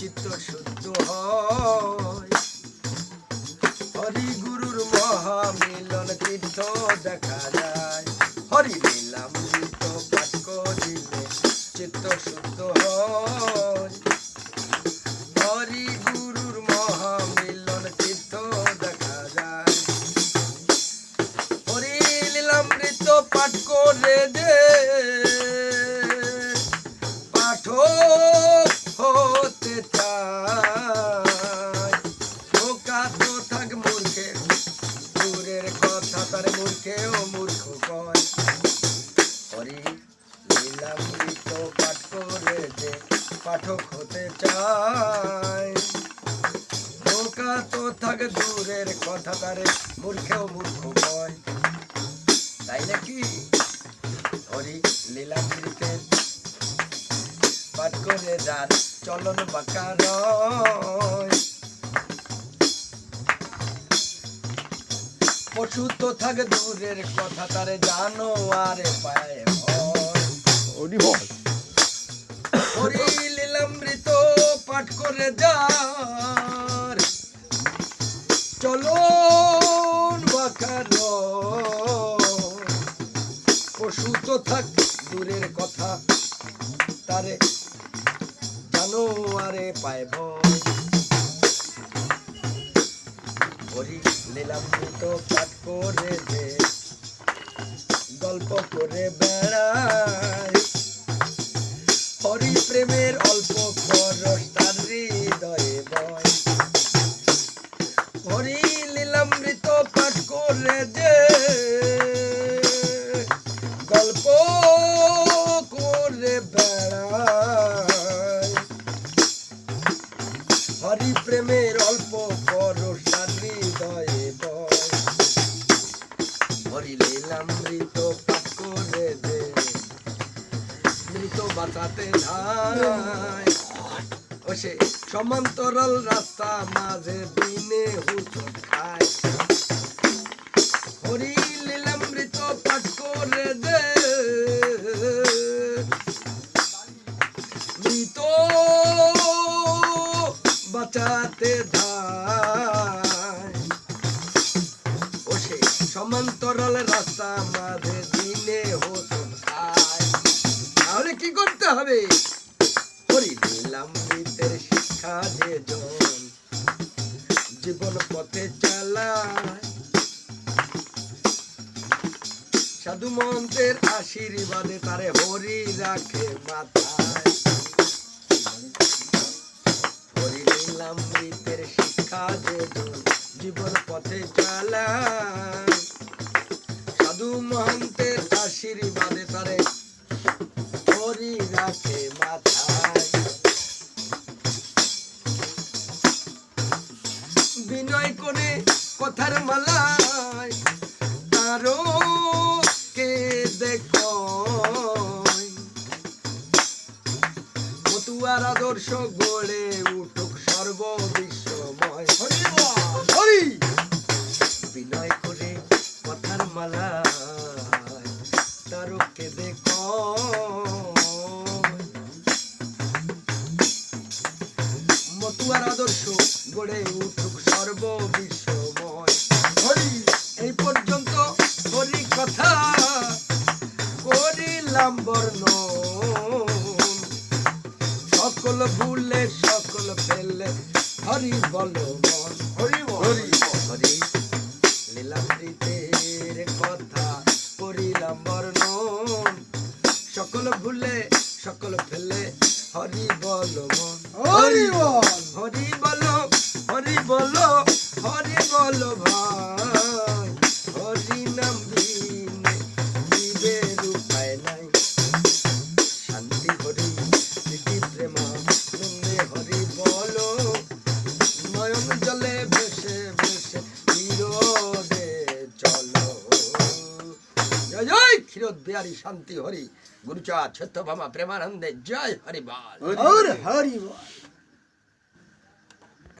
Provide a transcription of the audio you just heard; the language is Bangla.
চিত্ত শুদ্ধ হয়। হরি গুরুর মহা মিলন তীর্থ দেখা যায়। হরি মিলাম চিত্ত শুদ্ধ কথা মূর্খে ও মূর্খ কয় হরি লীলামৃত পাঠ করে যে পাঠক হতে চায় ধোকা তো থাক দূরের কথা তারে মূর্খেও মূর্খ কয় তাই নাকি? হরি লীলামৃতের পাঠ করে যার চলন বাঁকা রয়। পশু তো থাক দূরের কথা তারে জানো আরে পায় ভয়। হরি লীলামৃত পাঠ করে যার। চলো বাকার পশু তো থাক দূরের কথা তারে জানো আরে পায় ভয়। হরি লীলামৃত পাঠ করে দে। গল্প করে বেড়ায় হরি প্রেমের অল্প খরচ তার হৃদয়ে বয়। হরি লীলামৃত পাঠ করে যে সে সমান্তরাল রাস্তা মাঝে দিনে হুচট খায়। হরি লীলামৃত পাঠ করে দে। মৃত বাঁচাতে সে সমান্তরাল রাস্তা মাঝে দিনে হোসন খায়। তাহলে কি করতে হবে? লীলামৃতের শিক্ষা যে জন। জীবন পথে চালায়। সাধু মন্ত্রের আশীর্বাদে তারে হরি রাখে মাথায়। হরি লীলামৃতের শিক্ষা যে জীবন পথে চালায়। সাধু মহন্তের বিনয় করে কথার মালায় তারো কে দেখো মতুয়ার আদর্শ গড়ে উঠুক সর্ববিশ্বময়। হরি বিনয় করে কথার মালা তারকে দেখো মতুয়ার আদর্শ গড়ে উঠুক সর্ববিশ্বময় হরি এই পর্যন্ত হরি কথা করিলাম বর্ণ সকল ভুলে সকল ফেলে হরি বল মন। হরি হরি হরি লীলামৃতের কথা করিলাম বর্ণন। সকল ভুলে সকল ফেলে হরি বল মন। হরি বল। হরি বল হরি বল হরি বল ভাই। হরি নাম জীবের উপায় নাই। শান্তি হরি প্রীতি প্রেমা নন্দে হরি বল। নয়ন জলে ভেসে ভেসে বিরোধে চলো। জয় জয় ক্ষীরোদ বিহারী শান্তি হরি। গুরুচা ছত্র ভামা প্রেমানন্দে জয় হরি বল। হরি হরি বল।